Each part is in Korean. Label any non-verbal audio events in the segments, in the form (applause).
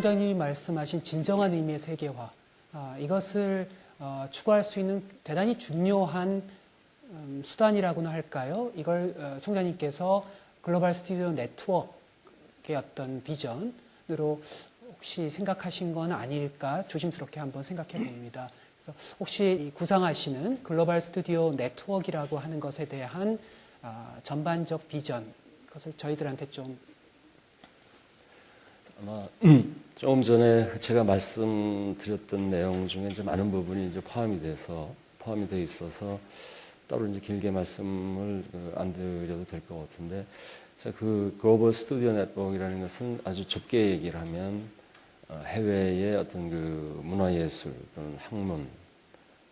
총장님이 말씀하신 진정한 의미의 세계화 아, 이것을 어, 추구할 수 있는 대단히 중요한 음, 수단이라고나 할까요? 이걸 어, 총장님께서 글로벌 스튜디오 네트워크의 어떤 비전으로 혹시 생각하신 건 아닐까 조심스럽게 한번 생각해 봅니다. 그래서 혹시 이 구상하시는 글로벌 스튜디오 네트워크라고 하는 것에 대한 아, 전반적 비전 그것을 저희들한테 좀 아마 조금 전에 제가 말씀드렸던 내용 중에 이제 많은 부분이 이제 포함이 돼서 포함이 돼 있어서 따로 이제 길게 말씀을 그안 드려도 될 것 같은데 자, 그 글로벌 스튜디오 네트워크라는 것은 아주 좁게 얘기를 하면 어, 해외의 어떤 그 문화예술 또는 학문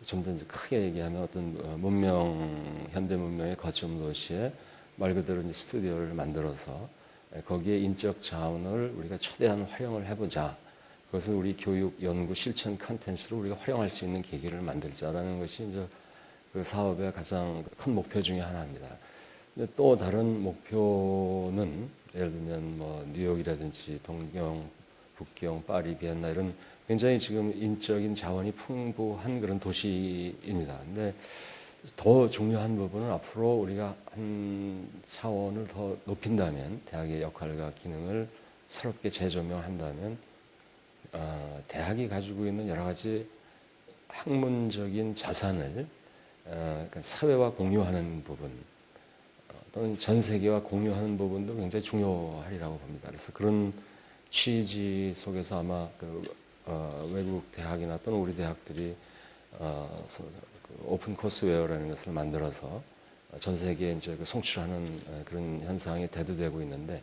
좀더 이제 크게 얘기하면 어떤 어, 문명 현대 문명의 거점 도시에 말 그대로 이제 스튜디오를 만들어서 예, 거기에 인적 자원을 우리가 최대한 활용을 해보자. 그것을 우리 교육, 연구, 실천 컨텐츠로 우리가 활용할 수 있는 계기를 만들자라는 것이 이제 그 사업의 가장 큰 목표 중에 하나입니다. 또 다른 목표는 예를 들면 뭐 뉴욕이라든지 동경, 북경, 파리, 비엔나 이런 굉장히 지금 인적인 자원이 풍부한 그런 도시입니다. 근데 더 중요한 부분은 앞으로 우리가 한 차원을 더 높인다면 대학의 역할과 기능을 새롭게 재조명한다면 어, 대학이 가지고 있는 여러 가지 학문적인 자산을 어, 그러니까 사회와 공유하는 부분 어, 또는 전 세계와 공유하는 부분도 굉장히 중요하리라고 봅니다. 그래서 그런 취지 속에서 아마 그, 어, 외국 대학이나 또는 우리 대학들이 어, 오픈 코스웨어라는 것을 만들어서 전 세계에 이제 그 송출하는 어, 그런 현상이 대두되고 있는데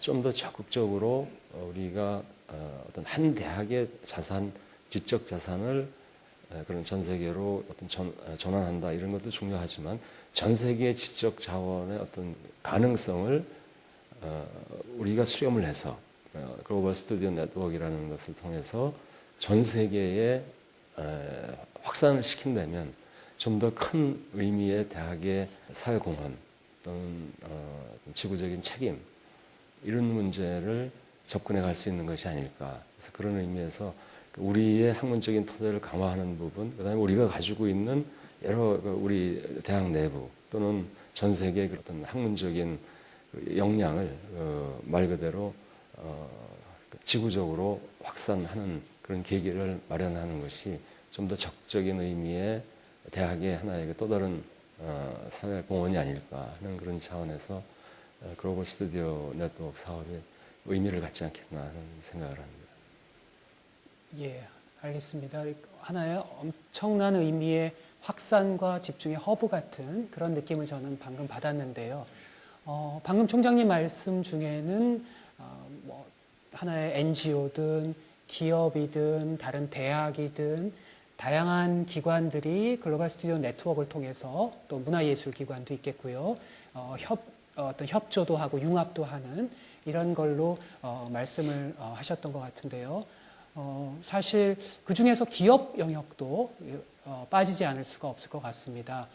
좀 더 적극적으로 어, 우리가 어, 어떤 한 대학의 자산, 지적 자산을 어, 그런 전 세계로 어떤 전, 어, 전환한다 이런 것도 중요하지만 전 세계의 지적 자원의 어떤 가능성을 어, 우리가 수렴을 해서 어, 글로벌 스튜디오 네트워크라는 것을 통해서 전 세계에 에, 확산을 시킨다면 좀 더 큰 의미의 대학의 사회공헌 또는 어, 지구적인 책임 이런 문제를 접근해 갈 수 있는 것이 아닐까. 그래서 그런 의미에서 우리의 학문적인 토대를 강화하는 부분, 그다음에 우리가 가지고 있는 여러 그 우리 대학 내부 또는 전 세계의 그 어떤 학문적인 그 역량을 어, 말 그대로 어, 지구적으로 확산하는 그런 계기를 마련하는 것이 좀 더 적극적인 의미의 대학의 하나의 그또 다른 어, 사회 공헌이 아닐까 하는 그런 차원에서 어, 글로벌 스튜디오 네트워크 사업이 의미를 갖지 않겠나 하는 생각을 합니다. 예, 알겠습니다. 하나의 엄청난 의미의 확산과 집중의 허브 같은 그런 느낌을 저는 방금 받았는데요. 어, 방금 총장님 말씀 중에는 어, 뭐 하나의 NGO든 기업이든 다른 대학이든 다양한 기관들이 글로벌 스튜디오 네트워크를 통해서 또 문화예술 기관도 있겠고요. 어, 협, 어, 어떤 협조도 하고 융합도 하는 이런 걸로 어, 말씀을 어, 하셨던 것 같은데요. 어, 사실 그 중에서 기업 영역도 어, 빠지지 않을 수가 없을 것 같습니다.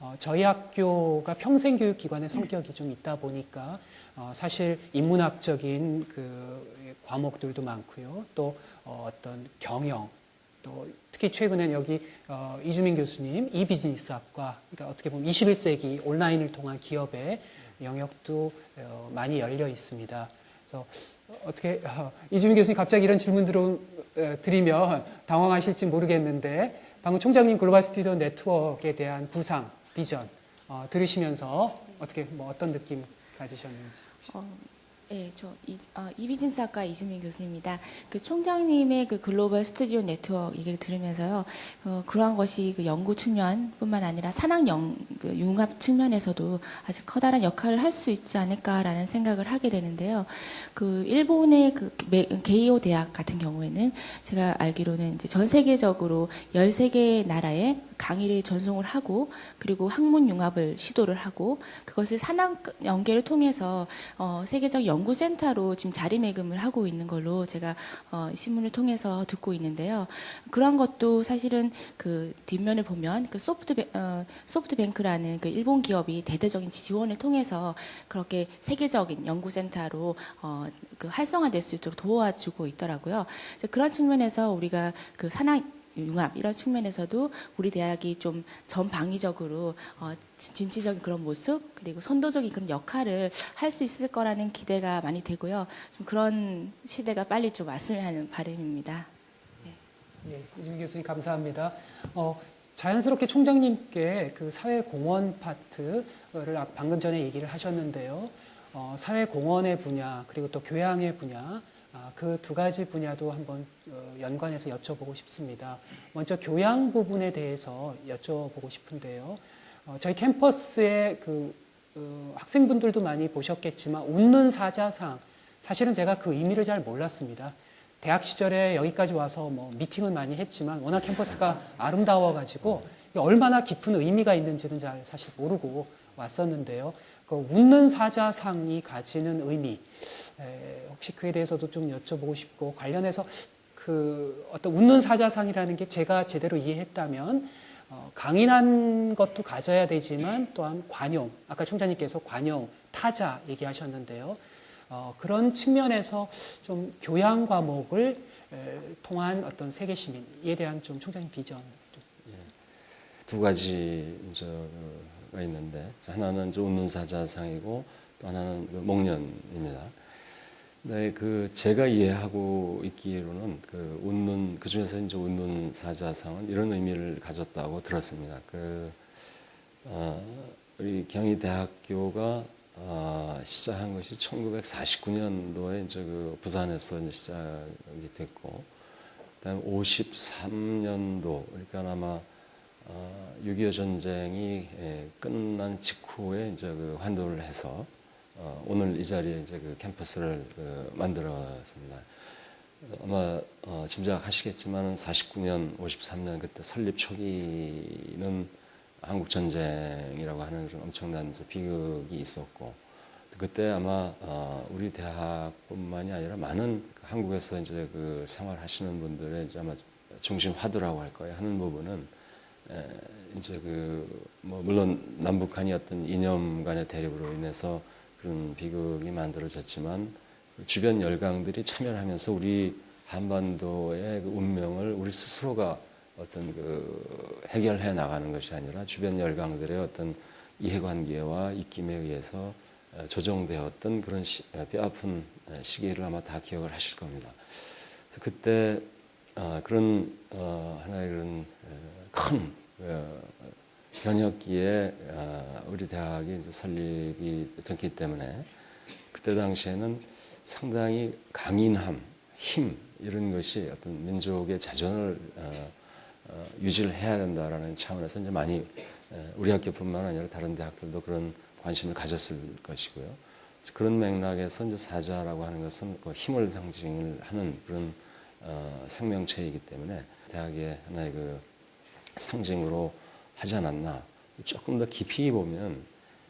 어, 저희 학교가 평생교육기관의 성격이 좀 있다 보니까 어, 사실 인문학적인 그 과목들도 많고요. 또 어, 어떤 경영, 또 특히 최근엔 여기 어, 이주민 교수님 이 비즈니스학과 그러니까 어떻게 보면 21세기 온라인을 통한 기업의 영역도 어, 많이 열려 있습니다. 그래서 어떻게 어, 이주민 교수님 갑자기 이런 질문들을 어, 드리면 당황하실지 모르겠는데 방금 총장님 글로벌 스튜디오 네트워크에 대한 부상 비전 어, 들으시면서 어떻게 뭐 어떤 느낌 가지셨는지. 어, 네, 저 이, 어, 이비진스학과 이주민 교수입니다. 그 총장님의 그 글로벌 스튜디오 네트워크 얘기를 들으면서요, 어, 그러한 것이 그 연구 측면뿐만 아니라 산학 영, 그 융합 측면에서도 아주 커다란 역할을 할 수 있지 않을까라는 생각을 하게 되는데요. 그 일본의 그 메- 게이오 대학 같은 경우에는 제가 알기로는 이제 전 세계적으로 13개 나라의 강의를 전송을 하고 그리고 학문 융합을 시도를 하고 그것을 산학 연계를 통해서 어, 세계적 연 구센터로 지금 자리매김을 하고 있는 걸로 제가 어, 신문을 통해서 듣고 있는데요. 그러한 것도 사실은 그 뒷면을 보면 그 소프트 어, 소프트뱅크라는 그 일본 기업이 대대적인 지원을 통해서 그렇게 세계적인 연구센터로 어, 그 활성화될 수 있도록 도와주고 있더라고요. 그런 측면에서 우리가 그 산학 융합 이런 측면에서도 우리 대학이 좀 전방위적으로 어, 진- 진취적인 그런 모습 그리고 선도적인 그런 역할을 할 수 있을 거라는 기대가 많이 되고요. 좀 그런 시대가 빨리 좀 왔으면 하는 바람입니다. 예, 이준 교수님 감사합니다. 어, 자연스럽게 총장님께 그 사회공헌 파트를 아- 방금 전에 얘기를 하셨는데요. 어, 사회공헌의 분야 그리고 또 교양의 분야 그 두 가지 분야도 한번 어, 연관해서 여쭤보고 싶습니다. 먼저 교양 부분에 대해서 여쭤보고 싶은데요. 어, 저희 캠퍼스의 그 어, 학생분들도 많이 보셨겠지만 웃는 사자상 사실은 제가 그 의미를 잘 몰랐습니다. 대학 시절에 여기까지 와서 뭐 미팅을 많이 했지만 워낙 캠퍼스가 아름다워가지고 얼마나 깊은 의미가 있는지는 잘 사실 모르고 왔었는데요. 그 웃는 사자상이 가지는 의미. 에, 혹시 그에 대해서도 좀 여쭤보고 싶고 관련해서 그 어떤 웃는 사자상이라는 게 제가 제대로 이해했다면 어, 강인한 것도 가져야 되지만 또한 관용 아까 총장님께서 관용 타자 얘기하셨는데요. 어, 그런 측면에서 좀 교양 과목을 에, 통한 어떤 세계 시민에 대한 좀 총장님 비전. 좀두 가지 이제 가 있는데 하나는 이제 웃는 사자상이고 또 하나는 그 목련입니다. 네, 그 제가 이해하고 있기로는 그 웃는 그 중에서 이제 웃는 사자상은 이런 의미를 가졌다고 들었습니다. 그 어, 우리 경희대학교가 어, 시작한 것이 1949년도에 이제 그 부산에서 이제 시작이 됐고, 그다음에 53년도 그러니까 아마 어, 6.25 전쟁이 예, 끝난 직후에 이제 그 환도를 해서 어, 오늘 이 자리에 이제 그 캠퍼스를 그 만들었습니다. 아마 어, 짐작하시겠지만 49년, 53년 그때 설립 초기는 한국 전쟁이라고 하는 좀 엄청난 비극이 있었고 그때 아마 어, 우리 대학뿐만이 아니라 많은 그 한국에서 이제 그 생활하시는 분들의 아마 중심 화두라고 할 거예요 하는 부분은 에, 이제 그 뭐 물론 남북 한이 어떤 이념 간의 대립으로 인해서 그런 비극이 만들어졌지만 그 주변 열강들이 참여하면서 우리 한반도의 그 운명을 우리 스스로가 어떤 그 해결해 나가는 것이 아니라 주변 열강들의 어떤 이해관계와 입김에 의해서 어, 조정되었던 그런 시, 어, 뼈아픈 어, 시기를 아마 다 기억을 하실 겁니다. 그래서 그때 어, 그런 어, 하나의 그런 어, 큰 어, 변혁기에 어, 우리 대학이 설립이 됐기 때문에 그때 당시에는 상당히 강인함, 힘 이런 것이 어떤 민족의 자존을 어, 어, 유지를 해야 된다라는 차원에서 이제 많이 에, 우리 학교뿐만 아니라 다른 대학들도 그런 관심을 가졌을 것이고요. 그런 맥락에서 이제 사자라고 하는 것은 그 힘을 상징을 하는 그런 어, 생명체이기 때문에 대학의 하나의 그 상징으로 하지 않았나. 조금 더 깊이 보면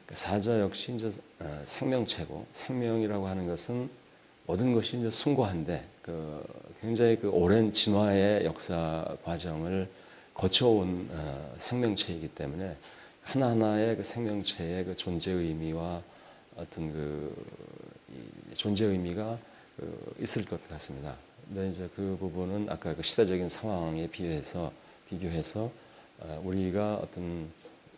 그 사자 역시 이제 어, 생명체고 생명이라고 하는 것은 모든 것이 이제 숭고한데 그 굉장히 그 오랜 진화의 역사 과정을 거쳐온 어, 생명체이기 때문에 하나하나의 그 생명체의 그 존재 의미와 어떤 그이 존재 의미가 그 있을 것 같습니다. 근데 이제 그 부분은 아까 그 시대적인 상황에 비해서 비교해서 어, 우리가 어떤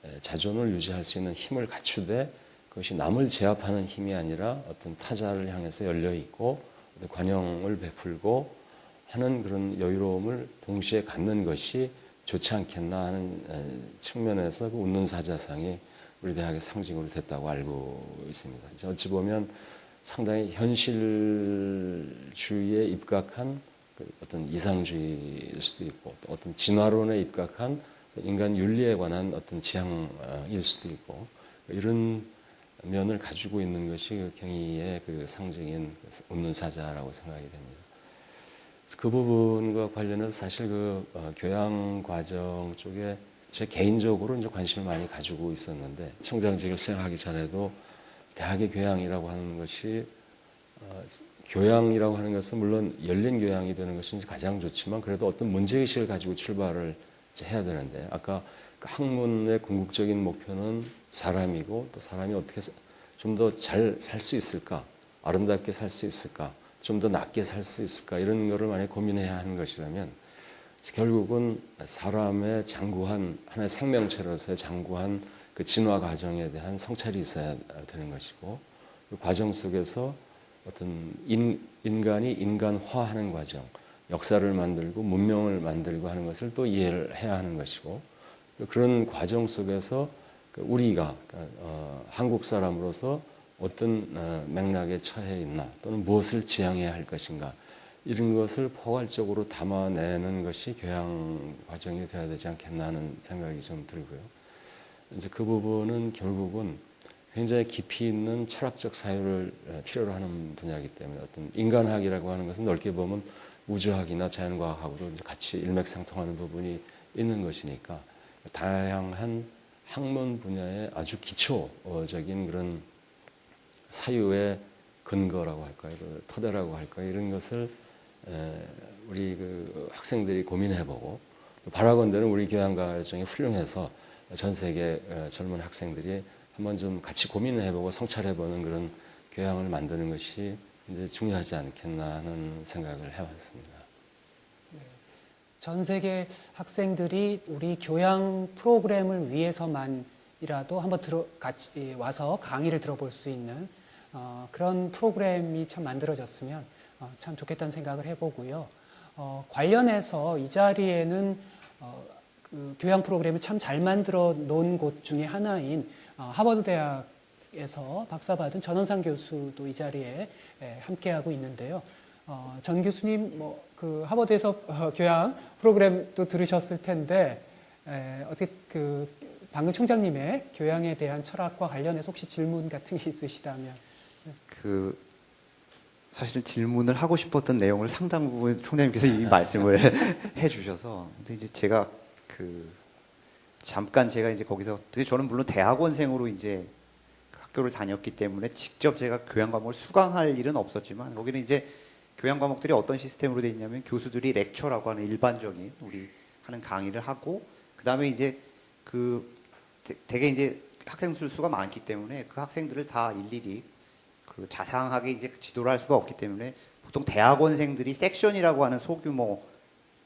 에, 자존을 유지할 수 있는 힘을 갖추되 그것이 남을 제압하는 힘이 아니라 어떤 타자를 향해서 열려 있고 관용을 베풀고 하는 그런 여유로움을 동시에 갖는 것이 좋지 않겠나 하는 에, 측면에서 그 웃는 사자상이 우리 대학의 상징으로 됐다고 알고 있습니다. 어찌 보면 상당히 현실주의에 입각한 그 어떤 이상주의일 수도 있고 또 어떤 진화론에 입각한 인간 윤리에 관한 어떤 지향일 수도 있고 이런 면을 가지고 있는 것이 그 경희의 그 상징인 웃는 사자라고 생각이 됩니다. 그 부분과 관련해서 사실 그 어, 교양 과정 쪽에 제 개인적으로 이제 관심을 많이 가지고 있었는데 청장직을 시작하기 전에도 대학의 교양이라고 하는 것이 어, 교양이라고 하는 것은 물론 열린 교양이 되는 것이 가장 좋지만 그래도 어떤 문제의식을 가지고 출발을 해야 되는데 아까 그 학문의 궁극적인 목표는 사람이고 또 사람이 어떻게 좀 더 잘 살 수 있을까? 아름답게 살 수 있을까? 좀더 낫게 살 수 있을까? 이런 거를 만약 고민해야 하는 것이라면 결국은 사람의 장구한 하나의 생명체로서의 장구한 그 진화 과정에 대한 성찰이 있어야 되는 것이고 그 과정 속에서 어떤 인, 인간이 인간화하는 과정, 역사를 만들고 문명을 만들고 하는 것을 또 이해를 해야 하는 것이고 그런 과정 속에서 그 우리가 어, 한국 사람으로서 어떤 어, 맥락에 처해 있나 또는 무엇을 지향해야 할 것인가 이런 것을 포괄적으로 담아내는 것이 교양 과정이 되어야 되지 않겠나 하는 생각이 좀 들고요. 이제 그 부분은 결국은 굉장히 깊이 있는 철학적 사유를 필요로 하는 분야이기 때문에 어떤 인간학이라고 하는 것은 넓게 보면 우주학이나 자연과학하고도 같이 일맥상통하는 부분이 있는 것이니까 다양한 학문 분야의 아주 기초적인 그런 사유의 근거라고 할까요, 그 토대라고 할까요, 이런 것을 우리 그 학생들이 고민해보고 바라건대는 우리 교양과정이 훌륭해서 전 세계 젊은 학생들이 한번 좀 같이 고민을 해보고 성찰해보는 그런 교양을 만드는 것이 이제 중요하지 않겠나 하는 생각을 해왔습니다. 전 세계 학생들이 우리 교양 프로그램을 위해서만이라도 한번 들어 같이 와서 강의를 들어볼 수 있는 어, 그런 프로그램이 참 만들어졌으면 어, 참 좋겠다는 생각을 해보고요. 어, 관련해서 이 자리에는 어, 그 교양 프로그램을 참 잘 만들어 놓은 곳 중에 하나인 어, 하버드 대학에서 박사받은 전원상 교수도 이 자리에 에, 함께하고 있는데요. 어, 전 교수님 뭐 그 하버드에서 어, 교양 프로그램도 들으셨을 텐데 에, 어떻게 그 방금 총장님의 교양에 대한 철학과 관련해서 혹시 질문 같은 게 있으시다면 그 사실은 질문을 하고 싶었던 내용을 상당 부분 총장님께서 이미 말씀을 (laughs) 해주셔서 근데 이제 제가 그 잠깐 제가 이제 거기서 저는 물론 대학원생으로 이제 학교를 다녔기 때문에 직접 제가 교양 과목을 수강할 일은 없었지만 거기는 이제 교양 과목들이 어떤 시스템으로 되어 있냐면 교수들이 렉처라고 하는 일반적인 우리 하는 강의를 하고 그 다음에 이제 그 대- 되게 이제 학생들 수가 많기 때문에 그 학생들을 다 일일이 그 자상하게 이제 지도를 할 수가 없기 때문에 보통 대학원생들이 섹션이라고 하는 소규모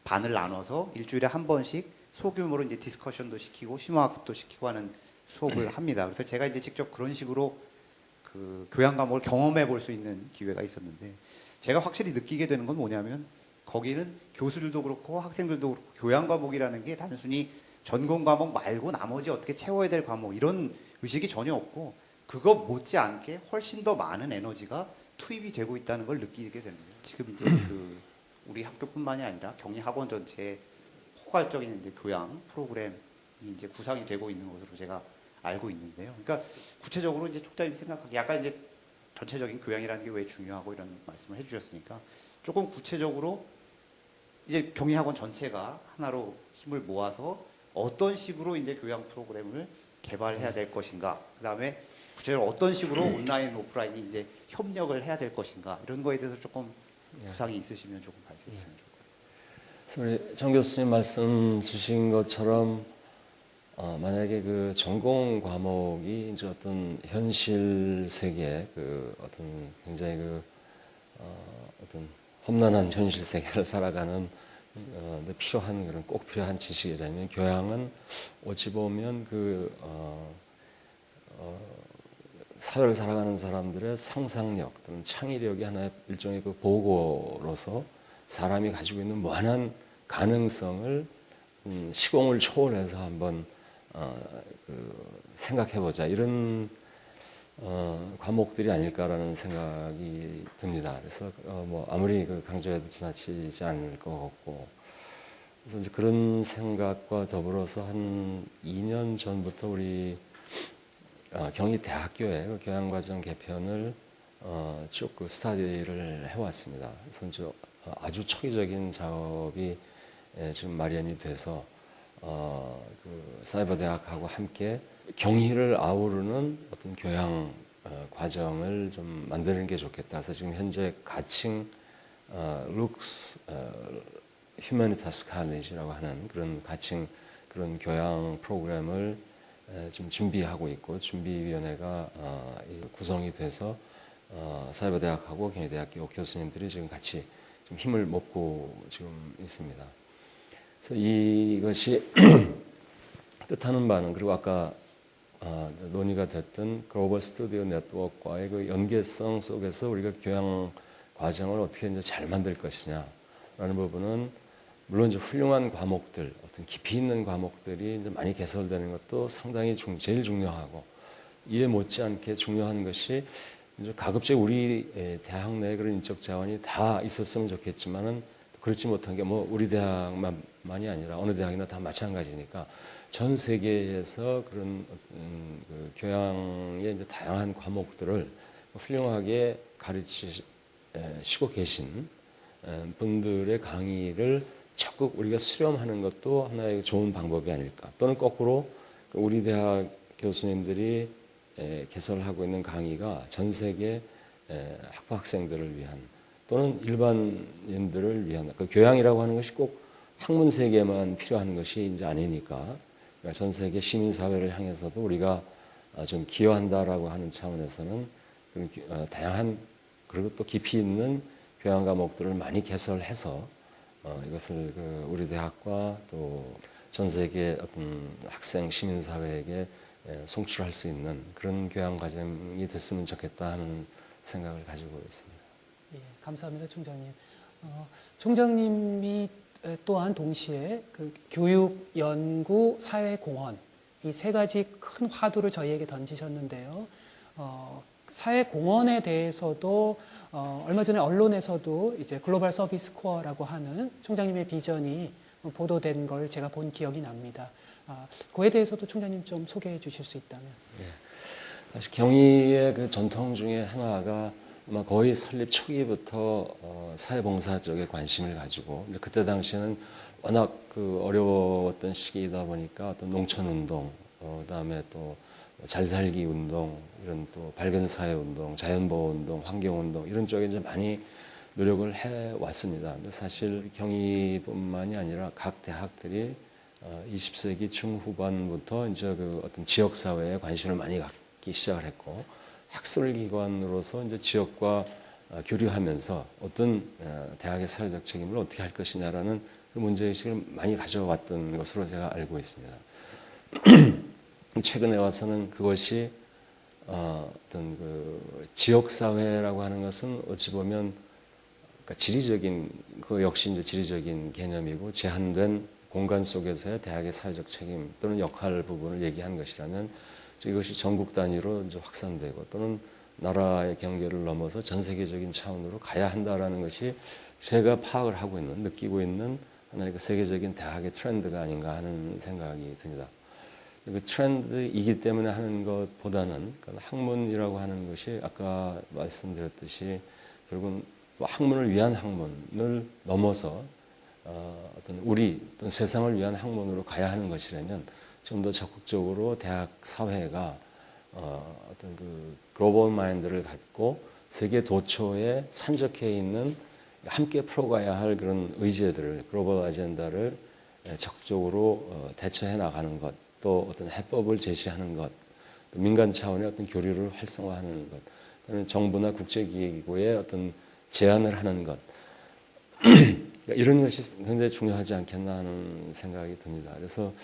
반을 나눠서 일주일에 한 번씩 소규모로 이제 디스커션도 시키고 심화학습도 시키고 하는 수업을 합니다. 그래서 제가 이제 직접 그런 식으로 그 교양 과목을 경험해 볼 수 있는 기회가 있었는데 제가 확실히 느끼게 되는 건 뭐냐면 거기는 교수들도 그렇고 학생들도 그렇고 교양 과목이라는 게 단순히 전공 과목 말고 나머지 어떻게 채워야 될 과목 이런 의식이 전혀 없고 그거 못지않게 훨씬 더 많은 에너지가 투입이 되고 있다는 걸 느끼게 되는 거예요. 지금 이제 그 우리 학교뿐만이 아니라 경리 학원 전체에 포괄적인 이제 교양 프로그램이 이제 구상이 되고 있는 것으로 제가 알고 있는데요. 그러니까 구체적으로 이제 촉자님 생각하기 약간 이제 전체적인 교양이라는 게 왜 중요하고 이런 말씀을 해주셨으니까 조금 구체적으로 이제 경희학원 전체가 하나로 힘을 모아서 어떤 식으로 이제 교양 프로그램을 개발해야 될 것인가 그 다음에 구체적으로 어떤 식으로 온라인 오프라인이 이제 협력을 해야 될 것인가 이런 거에 대해서 조금 구상이 있으시면 조금 밝혀주시면 같아요. 우리 정 교수님 말씀 주신 것처럼 어, 만약에 그 전공 과목이 이제 어떤 현실 세계 그 어떤 굉장히 그 어, 어떤 험난한 현실 세계를 (laughs) 살아가는 어, 데 필요한 그런 꼭 필요한 지식이라면 교양은 어찌 보면 그 어, 어, 사회를 살아가는 사람들의 상상력 또는 창의력이 하나의 일종의 그 보고로서 사람이 가지고 있는 무한한 가능성을 음, 시공을 초월해서 한번 어, 그 생각해보자 이런 어, 과목들이 아닐까라는 생각이 듭니다. 그래서 어, 뭐 아무리 그 강조해도 지나치지 않을 것 같고 그래서 이제 그런 생각과 더불어서 한 2년 전부터 우리 어, 경희대학교의 그 교양과정 개편을 어, 쭉그 스타디를 해왔습니다. 그래서 아주 초기적인 작업이 예, 지금 마련이 돼서 어, 그 사이버 대학하고 함께 경희를 아우르는 어떤 교양 어, 과정을 좀 만드는 게 좋겠다. 그래서 지금 현재 가칭 어, 룩스 어, 휴머니타스 칼리지라고 하는 그런 가칭 그런 교양 프로그램을 에, 지금 준비하고 있고 준비위원회가 어, 이 구성이 돼서 어, 사이버 대학하고 경희대학교 교수님들이 지금 같이 좀 힘을 먹고 지금 있습니다. 그래서 이것이 (clears throat) 뜻하는 바는 그리고 아까 어, 이제 논의가 됐던 글로벌 스튜디오 네트워크와의 그 연계성 속에서 우리가 교양 과정을 어떻게 이제 잘 만들 것이냐라는 부분은 물론 이제 훌륭한 과목들, 어떤 깊이 있는 과목들이 이제 많이 개설되는 것도 상당히 중, 제일 중요하고 이에 못지않게 중요한 것이 가급적 우리 에, 대학 내에 그런 인적 자원이 다 있었으면 좋겠지만은 그렇지 못한 게 뭐 우리 대학만만이 아니라 어느 대학이나 다 마찬가지니까 전 세계에서 그런 음, 그 교양의 이제 다양한 과목들을 훌륭하게 가르치시고 계신 에, 분들의 강의를 적극 우리가 수렴하는 것도 하나의 좋은 방법이 아닐까. 또는 거꾸로 그 우리 대학 교수님들이 에, 개설하고 있는 강의가 전 세계 에, 학부 학생들을 위한 또는 일반인들을 위한 그 교양이라고 하는 것이 꼭 학문 세계만 필요한 것이 이제 아니니까 그러니까 전 세계 시민 사회를 향해서도 우리가 아, 좀 기여한다라고 하는 차원에서는 어, 다양한 그리고 또 깊이 있는 교양 과목들을 많이 개설해서 어, 이것을 그 우리 대학과 또 전 세계 어떤 학생 시민 사회에게 예, 송출할 수 있는 그런 교양 과정이 됐으면 좋겠다 하는 생각을 가지고 있습니다. 예, 감사합니다, 총장님. 어, 총장님이 에, 또한 동시에 그 교육, 연구, 사회, 공헌 이 세 가지 큰 화두를 저희에게 던지셨는데요. 어, 사회 공헌에 대해서도 어, 얼마 전에 언론에서도 이제 글로벌 서비스 코어라고 하는 총장님의 비전이 보도된 걸 제가 본 기억이 납니다. 아, 그에 대해서도 총장님 좀 소개해 주실 수 있다면. 사실 경희의 그 전통 중에 하나가 아마 거의 설립 초기부터 어, 사회봉사 쪽에 관심을 가지고 이제 그때 당시에는 워낙 그 어려웠던 시기이다 보니까 어떤 농촌 운동, 어, 그다음에 또 잘살기 운동, 이런 또 밝은 사회 운동, 자연보호 운동, 환경 운동 이런 쪽에 이제 많이 노력을 해 왔습니다. 근데 사실 경희뿐만이 아니라 각 대학들이 어, 20세기 중후반부터 이제 그 어떤 지역 사회에 관심을 많이 갖기 시작을 했고 학술 기관으로서 이제 지역과 어, 교류하면서 어떤 어, 대학의 사회적 책임을 어떻게 할 것이냐라는 그 문제 의식을 많이 가져왔던 것으로 제가 알고 있습니다. (clears throat) 최근에 와서는 그것이 어, 어떤 그 지역 사회라고 하는 것은 어찌 보면 그러니까 지리적인 그 역시 이제 지리적인 개념이고 제한된 공간 속에서의 대학의 사회적 책임 또는 역할 부분을 얘기한 것이라면 이것이 전국 단위로 이제 확산되고 또는 나라의 경계를 넘어서 전 세계적인 차원으로 가야 한다라는 것이 제가 파악을 하고 있는 느끼고 있는 하나의 그 세계적인 대학의 트렌드가 아닌가 하는 생각이 듭니다. 그 트렌드이기 때문에 하는 것보다는 그 학문이라고 하는 것이 아까 말씀드렸듯이 결국은 뭐 학문을 위한 학문을 넘어서 어, 어떤 우리 어떤 세상을 위한 학문으로 가야 하는 것이라면 좀 더 적극적으로 대학 사회가 어, 어떤 그 글로벌 마인드를 갖고 세계 도처에 산적해 있는 함께 풀어가야 할 그런 의제들을 글로벌 아젠다를 에, 적극적으로 어, 대처해 나가는 것, 또 어떤 해법을 제시하는 것, 또 민간 차원의 어떤 교류를 활성화하는 것, 또는 정부나 국제기구의 어떤 제안을 하는 것, (clears throat) 그러니까 이런 것이 굉장히 중요하지 않겠나 하는 생각이 듭니다. 그래서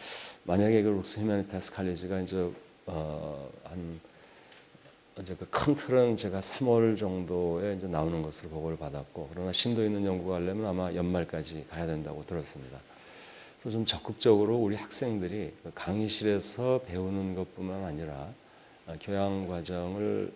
만약에 그 룩스 휴머니타스 칼리지가 이제 어 한 이제 그 큰 틀은 제가 3월 정도에 이제 나오는 것으로 보고를 받았고 그러나 심도 있는 연구가 하려면 아마 연말까지 가야 된다고 들었습니다. 그래서 좀 적극적으로 우리 학생들이 그 강의실에서 배우는 것뿐만 아니라 어, 교양 과정을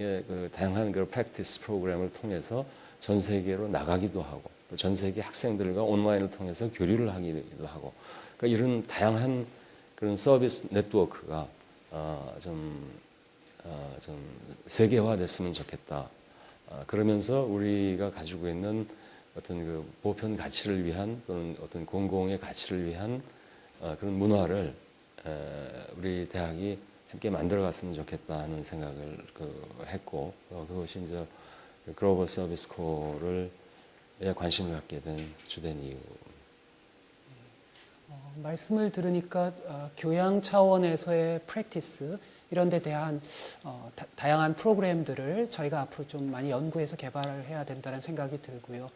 예, 그 다양한 그 프랙티스 프로그램을 통해서 전 세계로 나가기도 하고 또 전 세계 학생들과 온라인을 통해서 교류를 하기도 하고 그러니까 이런 다양한 그런 서비스 네트워크가 어, 좀, 어, 좀 세계화됐으면 좋겠다. 어, 그러면서 우리가 가지고 있는 어떤 그 보편 가치를 위한 또는 어떤 공공의 가치를 위한 어, 그런 문화를 에, 우리 대학이 함께 만들어갔으면 좋겠다는 생각을 그 했고 어, 그것이 이제 글로벌 서비스 코를 에 관심을 갖게 된 주된 이유. 어, 말씀을 들으니까 어, 교양 차원에서의 프랙티스 이런 데 대한 어, 다, 양한 프로그램들을 저희가 앞으로 좀 많이 연구해서 개발을 해야 된다는 생각이 들고요.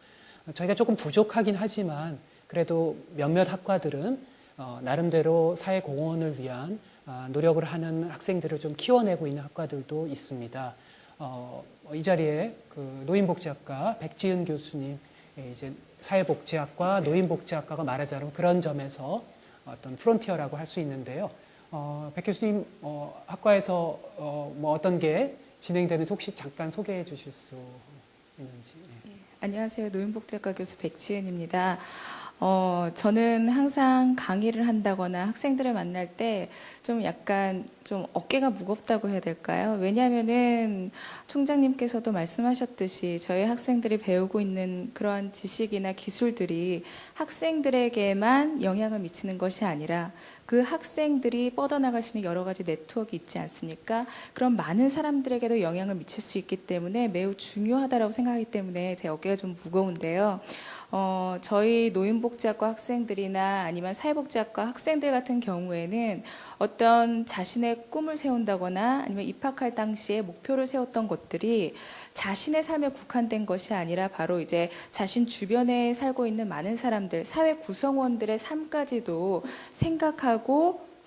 어, 저희가 조금 부족하긴 하지만 그래도 몇몇 학과들은 어, 나름대로 사회 공헌을 위한 아, 노력을 하는 학생들을 좀 키워내고 있는 학과들도 있습니다. 어, 이 자리에 그 노인복지학과 백지은 교수님 예, 이제 사회복지학과 노인복지학과가 말하자면 그런 점에서 어떤 프론티어라고 할 수 있는데요. 어, 백 교수님 어, 학과에서 어, 뭐 어떤 게 진행되는지 혹시 잠깐 소개해 주실 수 있는지. 예. 안녕하세요. 노인복지학과 교수 백지은입니다. 어, 저는 항상 강의를 한다거나 학생들을 만날 때 좀 약간 좀 어깨가 무겁다고 해야 될까요? 왜냐하면은 총장님께서도 말씀하셨듯이 저희 학생들이 배우고 있는 그러한 지식이나 기술들이 학생들에게만 영향을 미치는 것이 아니라 그 학생들이 있는 여러 가지 네트워크 있지 않습니까? 그런 많은 사람들에게도 영향을 미칠 수 있기 때문에 매우 중요하다라고 생각하기 때문에 제 어깨가 좀 무거운데요. 어, 저희 노인복지학과 학생들이나 아니면 사회복지학과 학생들 같은 경우에는 어떤 자신의 꿈을 세운다거나 아니면 입학할 당시에 목표를 세웠던 것들이 자신의 삶에 국한된 것이 아니라 바로 이제 자신 주변에 살고 있는 많은 사람들, 사회 구성원들의 삶까지도 생각하고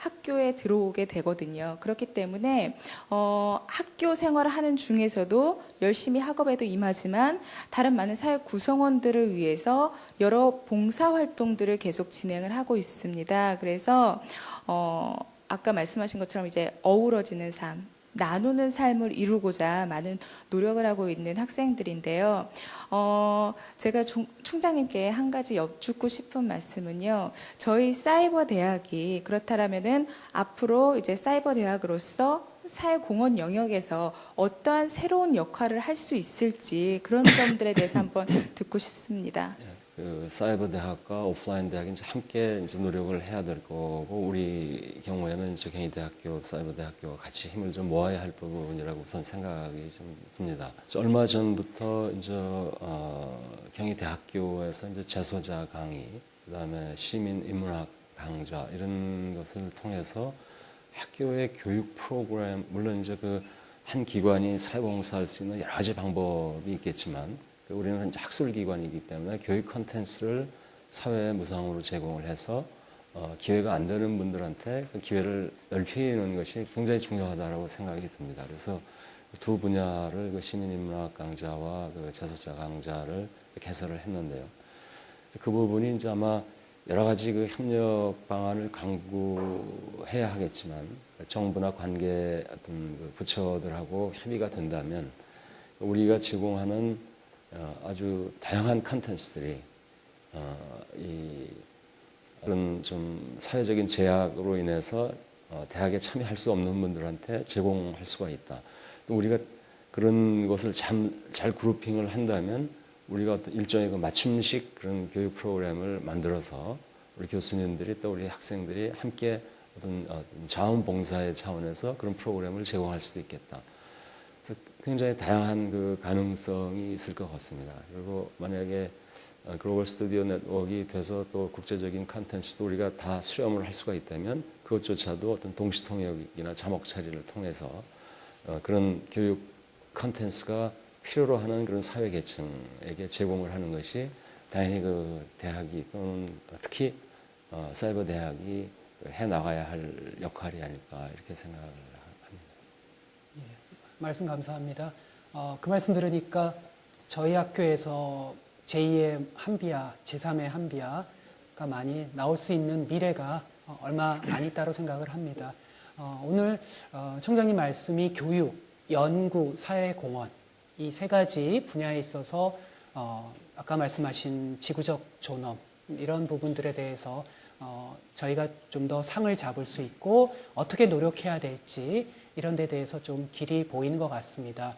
학교에 들어오게 되거든요. 그렇기 때문에 어, 학교 생활을 하는 중에서도 열심히 학업에도 임하지만 다른 많은 사회 구성원들을 위해서 여러 봉사 활동들을 계속 진행을 하고 있습니다. 그래서 어, 아까 말씀하신 것처럼 이제 어우러지는 삶, 나누는 삶을 이루고자 많은 노력을 하고 있는 학생들인데요. 어, 제가 종- 총장님께 한 가지 여쭙고 싶은 말씀은요. 저희 사이버 대학이 그렇다라면은 앞으로 이제 사이버 대학으로서 사회공헌 영역에서 어떠한 새로운 역할을 할 수 있을지 그런 점들에 대해서 한번 (coughs) 듣고 싶습니다. 그 사이버 대학과 오프라인 대학이 이제 함께 이제 노력을 해야 될 거고 우리 경우에는 이제 경희대학교, 사이버 대학교가 같이 힘을 좀 모아야 할 부분이라고 우선 생각이 좀 듭니다. 얼마 전부터 이제 어, 경희대학교에서 이제 재소자 강의, 그다음에 시민 인문학 강좌 이런 것을 통해서 학교의 교육 프로그램 물론 이제 그 한 기관이 사회봉사할 수 있는 여러 가지 방법이 있겠지만 그 우리는 학술기관이기 때문에 교육 컨텐츠를 사회에 무상으로 제공을 해서 어, 기회가 안 되는 분들한테 그 기회를 넓히는 것이 굉장히 중요하다고 생각이 듭니다. 그래서 두 분야를 그 시민인문학 강좌와 그 재소자 강좌를 개설을 했는데요. 그 부분이 이제 아마 여러 가지 그 협력 방안을 강구해야 하겠지만 정부나 관계 어떤 그 부처들하고 협의가 된다면 우리가 제공하는 어, 아주 다양한 컨텐츠들이 어, 이 그런 좀 사회적인 제약으로 인해서 어, 대학에 참여할 수 없는 분들한테 제공할 수가 있다. 또 우리가 그런 것을 참, 잘 그룹핑을 한다면 우리가 어떤 일종의 그 맞춤식 그런 교육 프로그램을 만들어서 우리 교수님들이 또 우리 학생들이 함께 어떤 어, 자원봉사의 차원에서 그런 프로그램을 제공할 수도 있겠다. 그래서 굉장히 다양한 그 가능성이 있을 것 같습니다. 그리고 만약에 어, 글로벌 스튜디오 네트워크가 돼서 또 국제적인 컨텐츠도 우리가 다 수렴을 할 수가 있다면 그것조차도 어떤 동시통역이나 자목 처리를 통해서 어, 그런 교육 컨텐츠가 필요로 하는 그런 사회 계층에게 제공을 하는 것이 당연히 그 대학이 또는 특히 어, 사이버 대학이 해 나가야 할 역할이 아닐까 이렇게 생각을. 말씀 감사합니다. 어, 그 말씀 들으니까 저희 학교에서 제2의 한비야, 제3의 한비야가 많이 나올 수 있는 미래가 어, 얼마 안 있다고 생각을 합니다. 어, 오늘 어, 총장님 말씀이 교육, 연구, 사회공헌 이 세 가지 분야에 있어서 어, 아까 말씀하신 지구적 존엄 이런 부분들에 대해서 어, 저희가 좀 더 상을 잡을 수 있고 어떻게 노력해야 될지 이런 데 대해서 좀 길이 보이는 것 같습니다.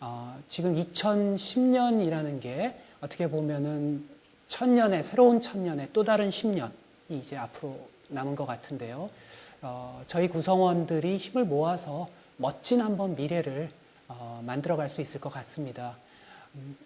어, 지금 2010년이라는 게 어떻게 보면은 천년의 새로운 천년의 또 다른 10년이 이제 앞으로 남은 것 같은데요. 어, 저희 구성원들이 힘을 모아서 멋진 한번 미래를 어, 만들어갈 수 있을 것 같습니다. 음,